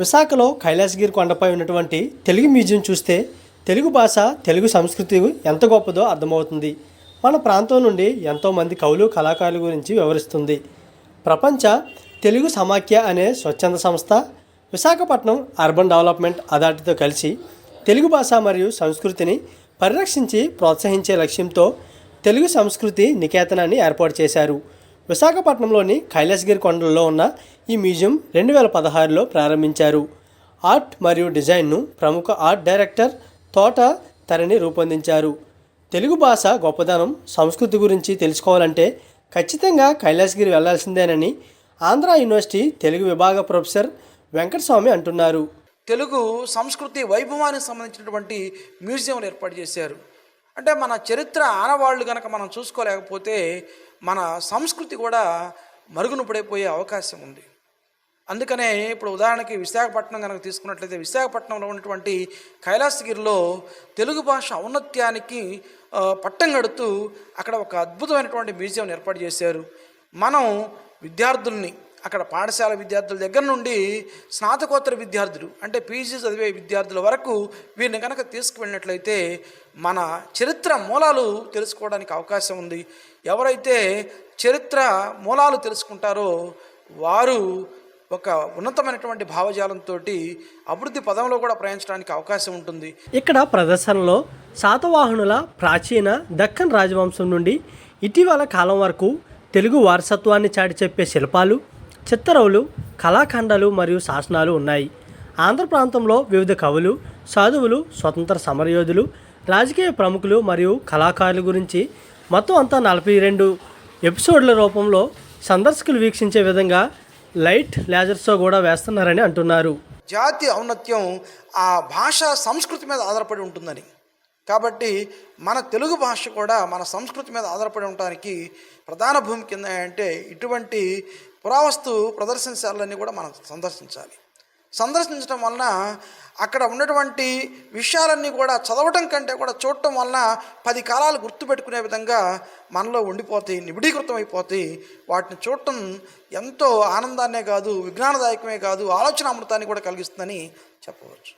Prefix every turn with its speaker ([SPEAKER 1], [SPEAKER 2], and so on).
[SPEAKER 1] విశాఖలో కైలాసగిరి కొండపై ఉన్నటువంటి తెలుగు మ్యూజియం చూస్తే తెలుగు భాష తెలుగు సంస్కృతి ఎంత గొప్పదో అర్థమవుతుంది. మన ప్రాంతం నుండి ఎంతోమంది కవులు కళాకారుల గురించి వివరిస్తుంది. ప్రపంచ తెలుగు సమాఖ్య అనే స్వచ్ఛంద సంస్థ విశాఖపట్నం అర్బన్ డెవలప్మెంట్ అథారిటీతో కలిసి తెలుగు భాష మరియు సంస్కృతిని పరిరక్షించి ప్రోత్సహించే లక్ష్యంతో తెలుగు సంస్కృతి నికేతనాన్ని ఏర్పాటు చేశారు. విశాఖపట్నంలోని కైలాసగిరి కొండల్లో ఉన్న ఈ మ్యూజియం రెండు వేల పదహారులో ప్రారంభించారు. ఆర్ట్ మరియు డిజైన్ను ప్రముఖ ఆర్ట్ డైరెక్టర్ తోట తరణి రూపొందించారు. తెలుగు భాష గొప్పదనం సంస్కృతి గురించి తెలుసుకోవాలంటే ఖచ్చితంగా కైలాసగిరి వెళ్ళాల్సిందేనని ఆంధ్ర యూనివర్సిటీ తెలుగు విభాగ ప్రొఫెసర్ వెంకటస్వామి అంటున్నారు.
[SPEAKER 2] తెలుగు సంస్కృతి వైభవానికి సంబంధించినటువంటి మ్యూజియంలు ఏర్పాటు చేశారు. అంటే మన చరిత్ర ఆనవాళ్ళు కనుక మనం చూసుకోలేకపోతే మన సంస్కృతి కూడా మరుగున పడిపోయే అవకాశం ఉంది. అందుకనే ఇప్పుడు ఉదాహరణకి విశాఖపట్నం కనుక తీసుకున్నట్లయితే విశాఖపట్నంలో ఉన్నటువంటి కైలాసగిరిలో తెలుగు భాష ఔన్నత్యానికి పట్టం కడుతూ అక్కడ ఒక అద్భుతమైనటువంటి మ్యూజియం ఏర్పాటు చేశారు. మనం విద్యార్థుల్ని అక్కడ పాఠశాల విద్యార్థుల దగ్గర నుండి స్నాతకోత్తర విద్యార్థులు అంటే పీజీ చదివే విద్యార్థుల వరకు వీరిని కనుక తీసుకువెళ్ళినట్లయితే మన చరిత్ర మూలాలు తెలుసుకోవడానికి అవకాశం ఉంది. ఎవరైతే చరిత్ర మూలాలు తెలుసుకుంటారో వారు ఒక ఉన్నతమైనటువంటి భావజాలంతో అభివృద్ధి పదంలో కూడా ప్రయాణించడానికి అవకాశం ఉంటుంది.
[SPEAKER 1] ఇక్కడ ప్రదర్శనలో శాతవాహనుల ప్రాచీన దక్కన్ రాజవంశం నుండి ఇటీవల కాలం వరకు తెలుగు వారసత్వాన్ని చాటి చెప్పే శిల్పాలు చిత్తరవులు కళాఖండాలు మరియు శాసనాలు ఉన్నాయి. ఆంధ్ర ప్రాంతంలో వివిధ కవులు సాధువులు స్వతంత్ర సమరయోధులు రాజకీయ ప్రముఖులు మరియు కళాకారుల గురించి మొత్తం అంతా నలభై రెండు ఎపిసోడ్ల రూపంలో సందర్శకులు వీక్షించే విధంగా లైట్ లేజర్ షో కూడా వేస్తున్నారని అంటున్నారు.
[SPEAKER 2] జాతి ఔన్నత్యం ఆ భాష సంస్కృతి మీద ఆధారపడి ఉంటుందని. కాబట్టి మన తెలుగు భాష కూడా మన సంస్కృతి మీద ఆధారపడి ఉండడానికి ప్రధాన భూమిక కింద అంటే ఇటువంటి పురావస్తు ప్రదర్శనశాలన్నీ కూడా మనం సందర్శించాలి. సందర్శించడం వలన అక్కడ ఉన్నటువంటి విషయాలన్నీ కూడా చదవటం కంటే కూడా చూడటం వలన పది కాలాలు గుర్తుపెట్టుకునే విధంగా మనలో ఉండిపోతాయి నిబిడీకృతం అయిపోతాయి వాటిని చూడటం ఎంతో ఆనందాన్నే కాదు విజ్ఞానదాయకమే కాదు ఆలోచన అమృతాన్ని కూడా కలిగిస్తుందని చెప్పవచ్చు.